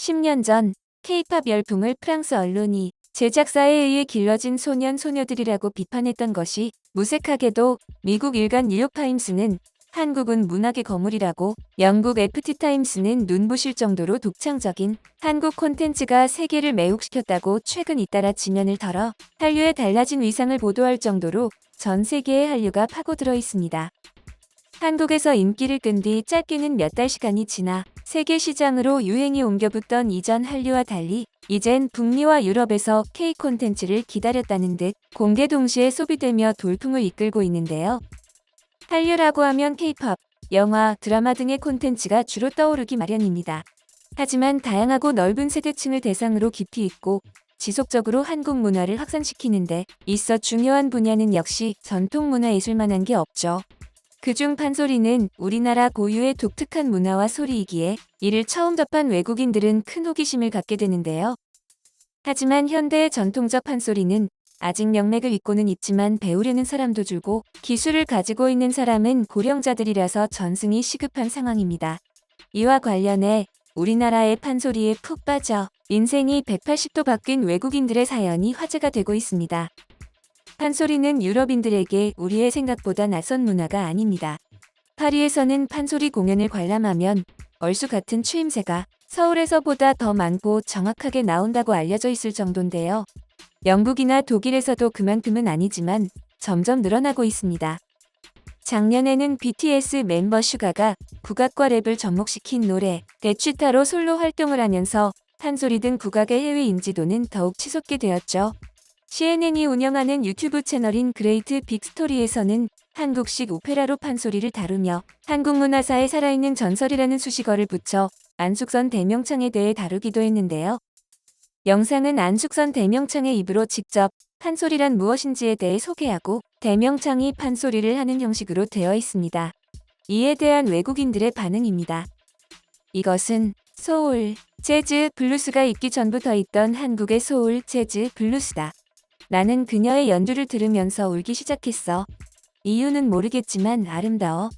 10년 전 K-팝 열풍을 프랑스 언론이 제작사에 의해 길러진 소년 소녀들이라고 비판했던 것이 무색하게도 미국 일간 뉴욕타임스는 한국은 문학의 거물이라고 영국 FT타임스는 눈부실 정도로 독창적인 한국 콘텐츠가 세계를 매혹시켰다고 최근 잇따라 지면을 털어 한류의 달라진 위상을 보도할 정도로 전 세계의 한류가 파고들어 있습니다. 한국에서 인기를 끈 뒤 짧게는 몇 달 시간이 지나 세계 시장으로 유행이 옮겨붙던 이전 한류와 달리 이젠 북미와 유럽에서 K 콘텐츠를 기다렸다는 듯 공개 동시에 소비되며 돌풍을 이끌고 있는데요. 한류라고 하면 K-팝, 영화, 드라마 등의 콘텐츠가 주로 떠오르기 마련입니다. 하지만 다양하고 넓은 세대층을 대상으로 깊이 있고 지속적으로 한국 문화를 확산시키는데 있어 중요한 분야는 역시 전통 문화 예술만한 게 없죠. 그중 판소리는 우리나라 고유의 독특한 문화와 소리이기에 이를 처음 접한 외국인들은 큰 호기심을 갖게 되는데요. 하지만 현대의 전통적 판소리는 아직 명맥을 잇고는 있지만 배우려는 사람도 줄고 기술을 가지고 있는 사람은 고령자들이라서 전승이 시급한 상황입니다. 이와 관련해 우리나라의 판소리에 푹 빠져 인생이 180도 바뀐 외국인들의 사연이 화제가 되고 있습니다. 판소리는 유럽인들에게 우리의 생각보다 낯선 문화가 아닙니다. 파리에서는 판소리 공연을 관람하면 얼수 같은 추임새가 서울에서보다 더 많고 정확하게 나온다고 알려져 있을 정도인데요. 영국이나 독일에서도 그만큼은 아니지만 점점 늘어나고 있습니다. 작년에는 BTS 멤버 슈가가 국악과 랩을 접목시킨 노래 대취타로 솔로 활동을 하면서 판소리 등 국악의 해외 인지도는 더욱 치솟게 되었죠. CNN이 운영하는 유튜브 채널인 그레이트 빅스토리에서는 한국식 오페라로 판소리를 다루며 한국 문화사의 살아있는 전설이라는 수식어를 붙여 안숙선 대명창에 대해 다루기도 했는데요. 영상은 안숙선 대명창의 입으로 직접 판소리란 무엇인지에 대해 소개하고 대명창이 판소리를 하는 형식으로 되어 있습니다. 이에 대한 외국인들의 반응입니다. 이것은 소울, 재즈, 블루스가 있기 전부터 있던 한국의 소울, 재즈, 블루스다. 나는 그녀의 연주를 들으면서 울기 시작했어. 이유는 모르겠지만 아름다워.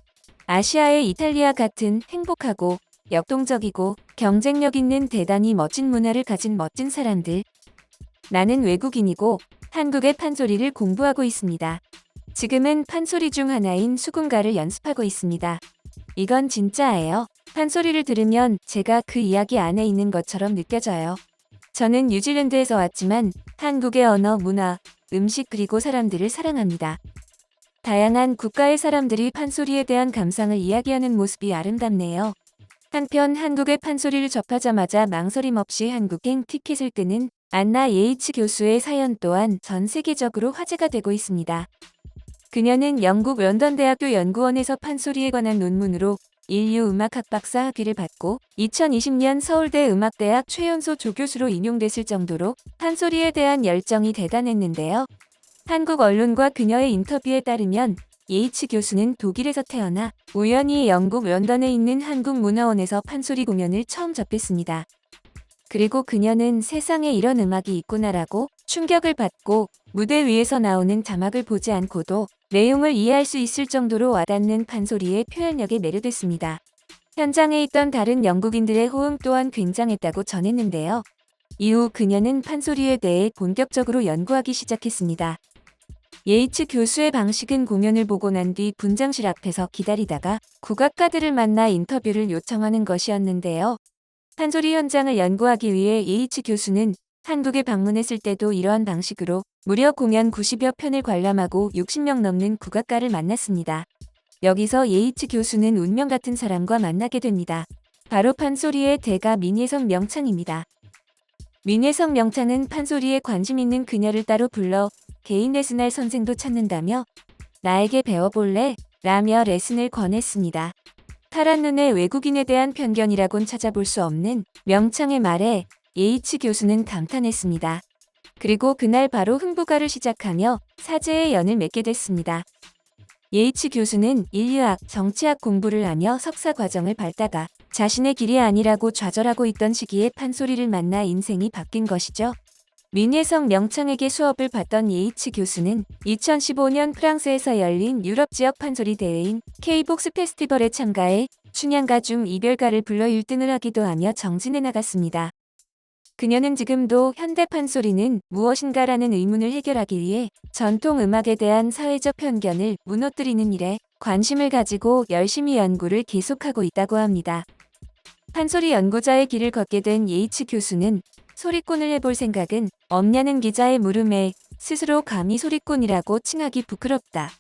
아시아의 이탈리아 같은 행복하고 역동적이고 경쟁력 있는 대단히 멋진 문화를 가진 멋진 사람들. 나는 외국인이고 한국의 판소리를 공부하고 있습니다. 지금은 판소리 중 하나인 수군가를 연습하고 있습니다. 이건 진짜예요. 판소리를 들으면 제가 그 이야기 안에 있는 것처럼 느껴져요. 저는 뉴질랜드에서 왔지만 한국의 언어, 문화, 음식 그리고 사람들을 사랑합니다. 다양한 국가의 사람들이 판소리에 대한 감상을 이야기하는 모습이 아름답네요. 한편 한국의 판소리를 접하자마자 망설임 없이 한국행 티켓을 끄는 안나 예이츠 교수의 사연 또한 전 세계적으로 화제가 되고 있습니다. 그녀는 영국 런던대학교 연구원에서 판소리에 관한 논문으로 인류 음악학 박사 학위를 받고 2020년 서울대 음악대학 최연소 조교수로 인용됐을 정도로 판소리에 대한 열정이 대단했는데요. 한국 언론과 그녀의 인터뷰에 따르면 예이츠 교수는 독일에서 태어나 우연히 영국 런던에 있는 한국문화원에서 판소리 공연을 처음 접했습니다. 그리고 그녀는 세상에 이런 음악이 있구나라고 충격을 받고 무대 위에서 나오는 자막을 보지 않고도 내용을 이해할 수 있을 정도로 와닿는 판소리의 표현력에 매료됐습니다. 현장에 있던 다른 영국인들의 호응 또한 굉장했다고 전했는데요. 이후 그녀는 판소리에 대해 본격적으로 연구하기 시작했습니다. 예이츠 교수의 방식은 공연을 보고 난 뒤 분장실 앞에서 기다리다가 국악가들을 만나 인터뷰를 요청하는 것이었는데요. 판소리 현장을 연구하기 위해 예이츠 교수는 한국에 방문했을 때도 이러한 방식으로 무려 공연 90여 편을 관람하고 60명 넘는 국악가를 만났습니다. 여기서 예이츠 교수는 운명 같은 사람과 만나게 됩니다. 바로 판소리의 대가 민예성 명창입니다. 민예성 명창은 판소리에 관심 있는 그녀를 따로 불러 개인 레슨할 선생도 찾는다며 나에게 배워볼래? 라며 레슨을 권했습니다. 파란 눈의 외국인에 대한 편견이라곤 찾아볼 수 없는 명창의 말에 예이츠 교수는 감탄했습니다. 그리고 그날 바로 흥부가를 시작하며 사제의 연을 맺게 됐습니다. 예이츠 교수는 인류학, 정치학 공부를 하며 석사 과정을 밟다가 자신의 길이 아니라고 좌절하고 있던 시기에 판소리를 만나 인생이 바뀐 것이죠. 민혜성 명창에게 수업을 받던 예이치 교수는 2015년 프랑스에서 열린 유럽 지역 판소리 대회인 K복스 페스티벌에 참가해 춘향가 중 이별가를 불러 1등을 하기도 하며 정진해 나갔습니다. 그녀는 지금도 현대 판소리는 무엇인가라는 의문을 해결하기 위해 전통 음악에 대한 사회적 편견을 무너뜨리는 일에 관심을 가지고 열심히 연구를 계속하고 있다고 합니다. 판소리 연구자의 길을 걷게 된 예이치 교수는 소리꾼을 해볼 생각은 없냐는 기자의 물음에 스스로 감히 소리꾼이라고 칭하기 부끄럽다.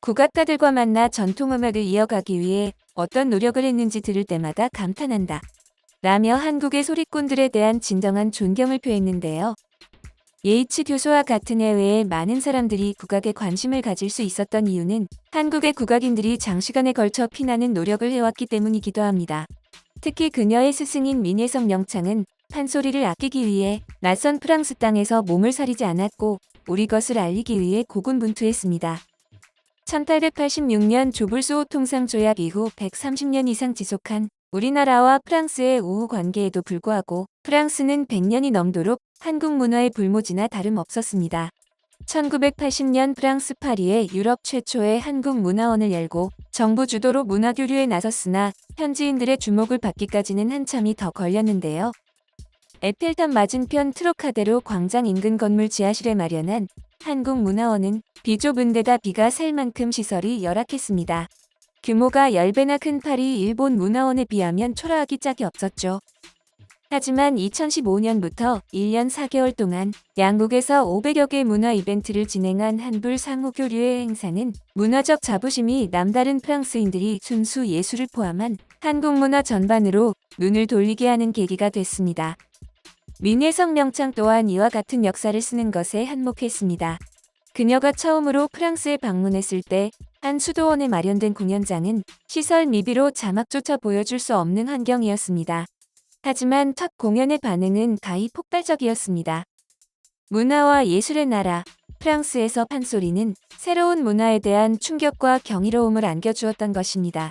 국악가들과 만나 전통음악을 이어가기 위해 어떤 노력을 했는지 들을 때마다 감탄한다. 라며 한국의 소리꾼들에 대한 진정한 존경을 표했는데요. 예이치 교수와 같은 해외에 많은 사람들이 국악에 관심을 가질 수 있었던 이유는 한국의 국악인들이 장시간에 걸쳐 피나는 노력을 해왔기 때문이기도 합니다. 특히 그녀의 스승인 민혜성 명창은 판소리를 아끼기 위해 낯선 프랑스 땅에서 몸을 사리지 않았고 우리 것을 알리기 위해 고군분투했습니다. 1886년 조불소호 통상 조약 이후 130년 이상 지속한 우리나라와 프랑스의 우호 관계에도 불구하고 프랑스는 100년이 넘도록 한국 문화의 불모지나 다름없었습니다. 1980년 프랑스 파리에 유럽 최초의 한국 문화원을 열고 정부 주도로 문화 교류에 나섰으나 현지인들의 주목을 받기까지는 한참이 더 걸렸는데요. 에펠탑 맞은편 트로카데로 광장 인근 건물 지하실에 마련한 한국문화원은 비좁은 데다 비가 셀 만큼 시설이 열악했습니다. 규모가 10배나 큰 파리 일본 문화원에 비하면 초라하기 짝이 없었죠. 하지만 2015년부터 1년 4개월 동안 양국에서 500여 개 문화 이벤트를 진행한 한불 상호 교류의 행사는 문화적 자부심이 남다른 프랑스인들이 순수 예술을 포함한 한국 문화 전반으로 눈을 돌리게 하는 계기가 됐습니다. 민혜성 명창 또한 이와 같은 역사를 쓰는 것에 한몫했습니다. 그녀가 처음으로 프랑스에 방문했을 때 한 수도원에 마련된 공연장은 시설 미비로 자막조차 보여줄 수 없는 환경이었습니다. 하지만 첫 공연의 반응은 가히 폭발적이었습니다. 문화와 예술의 나라, 프랑스에서 판소리는 새로운 문화에 대한 충격과 경이로움을 안겨주었던 것입니다.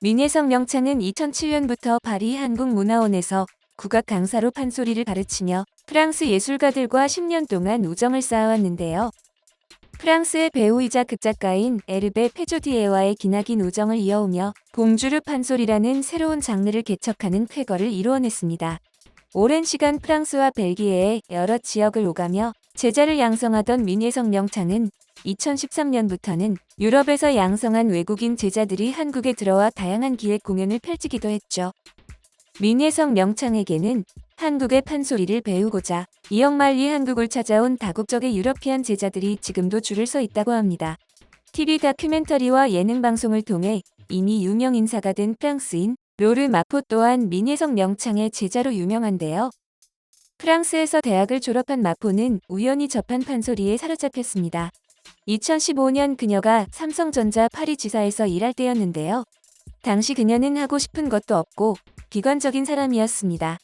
민혜성 명창은 2007년부터 파리 한국문화원에서 국악 강사로 판소리를 가르치며 프랑스 예술가들과 10년 동안 우정을 쌓아왔는데요. 프랑스의 배우이자 극작가인 에르베 페조디에와의 기나긴 우정을 이어오며 봉주르 판소리라는 새로운 장르를 개척하는 쾌거를 이루어냈습니다. 오랜 시간 프랑스와 벨기에의 여러 지역을 오가며 제자를 양성하던 민혜성 명창은 2013년부터는 유럽에서 양성한 외국인 제자들이 한국에 들어와 다양한 기획 공연을 펼치기도 했죠. 민혜성 명창에게는 한국의 판소리를 배우고자 이억만리 한국을 찾아온 다국적의 유러피안 제자들이 지금도 줄을 서 있다고 합니다. TV 다큐멘터리와 예능 방송을 통해 이미 유명 인사가 된 프랑스인 로르 마포 또한 민혜성 명창의 제자로 유명한데요. 프랑스에서 대학을 졸업한 마포는 우연히 접한 판소리에 사로잡혔습니다. 2015년 그녀가 삼성전자 파리 지사에서 일할 때였는데요. 당시 그녀는 하고 싶은 것도 없고 비관적인 사람이었습니다.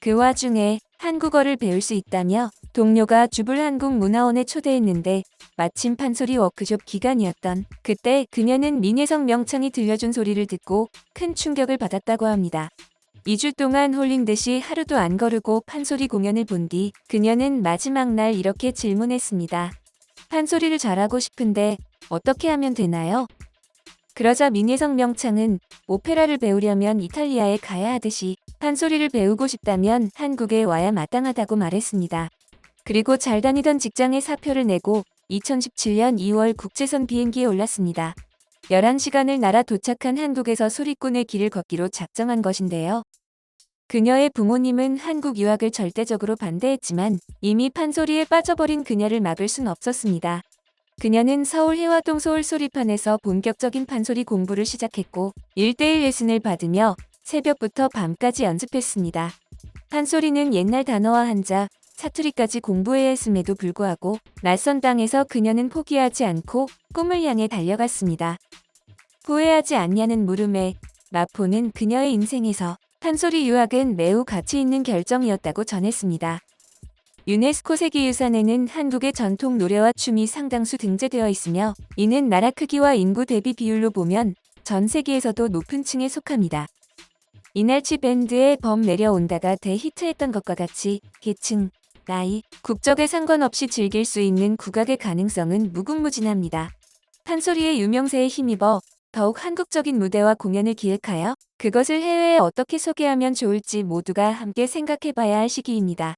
그 와중에 한국어를 배울 수 있다며 동료가 주불 한국 문화원에 초대했는데 마침 판소리 워크숍 기간이었던 그때 그녀는 민혜성 명창이 들려준 소리를 듣고 큰 충격을 받았다고 합니다. 2주 동안 홀린 듯이 하루도 안 거르고 판소리 공연을 본 뒤 그녀는 마지막 날 이렇게 질문했습니다. 판소리를 잘하고 싶은데 어떻게 하면 되나요? 그러자 민혜성 명창은 오페라를 배우려면 이탈리아에 가야 하듯이 판소리를 배우고 싶다면 한국에 와야 마땅하다고 말했습니다. 그리고 잘 다니던 직장에 사표를 내고 2017년 2월 국제선 비행기에 올랐습니다. 11시간을 날아 도착한 한국에서 소리꾼의 길을 걷기로 작정한 것인데요. 그녀의 부모님은 한국 유학을 절대적으로 반대했지만 이미 판소리에 빠져버린 그녀를 막을 순 없었습니다. 그녀는 서울 해화동 서울소리판에서 본격적인 판소리 공부를 시작했고 1대1 레슨을 받으며 새벽부터 밤까지 연습했습니다. 판소리는 옛날 단어와 한자, 사투리까지 공부해야 했음에도 불구하고 낯선 땅에서 그녀는 포기하지 않고 꿈을 향해 달려갔습니다. 후회하지 않냐는 물음에 마포는 그녀의 인생에서 판소리 유학은 매우 가치 있는 결정이었다고 전했습니다. 유네스코 세계유산에는 한국의 전통 노래와 춤이 상당수 등재되어 있으며 이는 나라 크기와 인구 대비 비율로 보면 전 세계에서도 높은 층에 속합니다. 이날치 밴드의 범 내려온다가 대히트했던 것과 같이 계층, 나이, 국적에 상관없이 즐길 수 있는 국악의 가능성은 무궁무진합니다. 판소리의 유명세에 힘입어 더욱 한국적인 무대와 공연을 기획하여 그것을 해외에 어떻게 소개하면 좋을지 모두가 함께 생각해봐야 할 시기입니다.